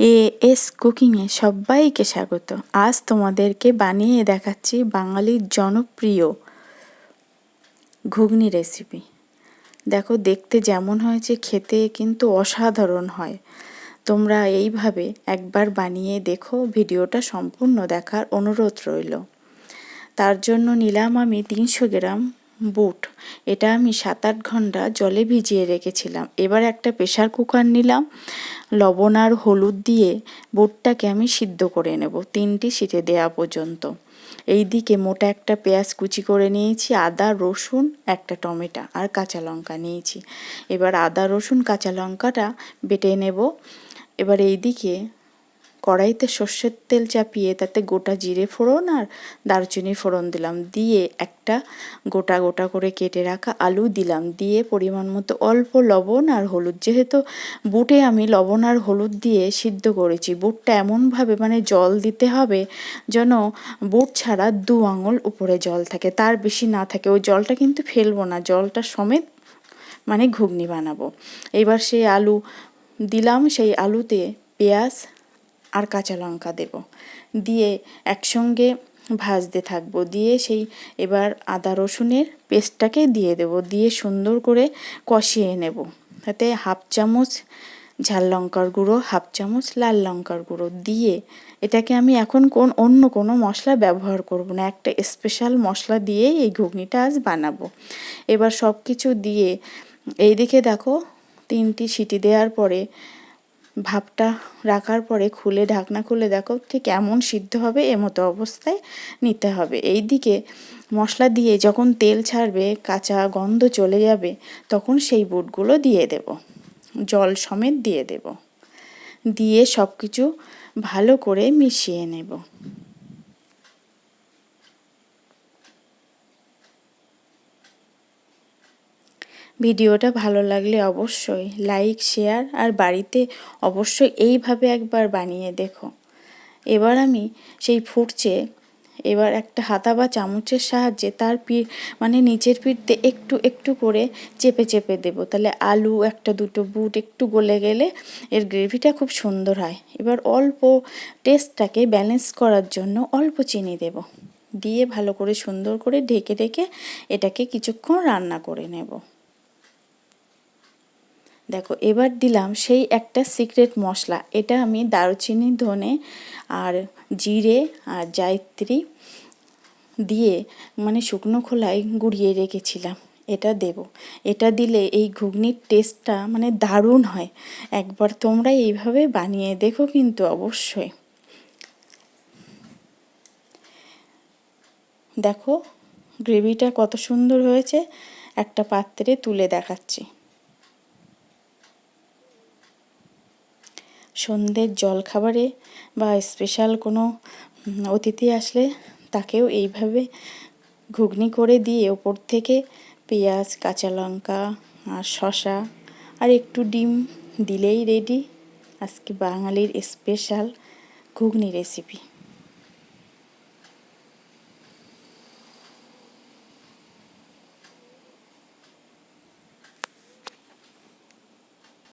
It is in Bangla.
এ এস কুকিংয়ে সবাইকে স্বাগত। আজ তোমাদেরকে বানিয়ে দেখাচ্ছি বাঙালির জনপ্রিয় ঘুগনি রেসিপি। দেখো, দেখতে যেমন হয়েছে, খেতে কিন্তু অসাধারণ হয়। তোমরা এইভাবে একবার বানিয়ে দেখো, ভিডিওটা সম্পূর্ণ দেখার অনুরোধ রইল। তার জন্য নিলাম আমি তিনশো গ্রাম বুট। এটা আমি সাত আট ঘণ্টা জলে ভিজিয়ে রেখেছিলাম। এবার একটা প্রেশার কুকার নিলাম, লবণ আর হলুদ দিয়ে বুটটাকে আমি সিদ্ধ করে নেব তিনটি সিটে দেওয়া পর্যন্ত। এই দিকে মোটা একটা পেঁয়াজ কুচি করে নিয়েছি, আদা, রসুন, একটা টমেটো আর কাঁচা লঙ্কা নিয়েছি। এবার আদা, রসুন, কাঁচা লঙ্কাটা বেটে নেব। এবার এই দিকে কড়াইতে সর্ষের তেল চাপিয়ে তাতে গোটা জিরে ফোড়ন আর দারচিনি ফোড়ন দিলাম। দিয়ে একটা গোটা গোটা করে কেটে রাখা আলু দিলাম। দিয়ে পরিমাণ মতো অল্প লবণ আর হলুদ। যেহেতু বুটে আমি লবণ আর হলুদ দিয়ে সিদ্ধ করেছি, বুটটা এমনভাবে মানে জল দিতে হবে যেন বুট ছাড়া দু আঙুল উপরে জল থাকে। তার বেশি না থাকে। ওই জলটা কিন্তু ফেলব না। জলটা সমেত মানে ঘুগনি বানাবো। এবার সেই আলু দিলাম। সেই আলুতে পেঁয়াজ আর কাঁচা লঙ্কা দেব। দিয়ে একসঙ্গে ভাজতে থাকব। দিয়ে সেই এবার আদা রসুনের পেস্টটাকে দিয়ে দেব। দিয়ে সুন্দর করে কষিয়ে নেব। তাতে হাফ চামচ ঝাল লঙ্কার গুঁড়ো, হাফ চামচ লাল লঙ্কার গুঁড়ো। দিয়ে এটাকে আমি এখন কোন অন্য কোনো মশলা ব্যবহার করব না। একটা স্পেশাল মশলা দিয়েই এই ঘুগনিটা আজ বানাবো। এবার সব কিছু দিয়ে এইদিকে দেখো, তিনটি সিটি দেওয়ার পরে ভাপটা রাখার পরে খুলে, ঢাকনা খুলে দেখো ঠিক এমন সিদ্ধ হবে এমতো অবস্থায় নিতে হবে। এই দিকে মশলা দিয়ে যখন তেল ছাড়বে, কাঁচা গন্ধ চলে যাবে, তখন সেই বুটগুলো দিয়ে দেব। জল সমেত দিয়ে দেব। দিয়ে সব কিছু ভালো করে মিশিয়ে নেব। ভিডিওটা ভালো লাগলে অবশ্যই লাইক, শেয়ার আর বাড়িতে অবশ্যই এইভাবে একবার বানিয়ে দেখো। এবার আমি সেই ফুটছে, এবার একটা হাতা বা চামচের সাহায্যে তার পিঠ মানে নিচের পিঠতে একটু একটু করে চেপে চেপে দেবো। তাহলে আলু একটা, দুটো বুট একটু গলে গেলে এর গ্রেভিটা খুব সুন্দর হয়। এবার অল্প টেস্টটাকে ব্যালেন্স করার জন্য অল্প চিনি দেব। দিয়ে ভালো করে সুন্দর করে ঢেকে ঢেকে এটাকে কিছুক্ষণ রান্না করে নেব। দেখো, এবার দিলাম সেই একটা সিক্রেট মশলা। এটা আমি দারুচিনি, ধনে আর জিরে আর জায়ত্রী দিয়ে মানে শুকনো খোলায় গুঁড়িয়ে রেখেছিলাম। এটা দেব। এটা দিলে এই ঘুগনির টেস্টটা মানে দারুণ হয়। একবার তোমরা এইভাবে বানিয়ে দেখো কিন্তু অবশ্যই। দেখো গ্রেভিটা কত সুন্দর হয়েছে। একটা পাত্রে তুলে দেখাচ্ছি। সন্ধ্যের জলখাবারে বা স্পেশাল কোনো অতিথি আসলে তাকেও এইভাবে ঘুগনি করে দিয়ে ওপর থেকে পেঁয়াজ, কাঁচা লঙ্কা আর শশা আর একটু ডিম দিলেই রেডি আজকে বাঙালির স্পেশাল ঘুগনি রেসিপি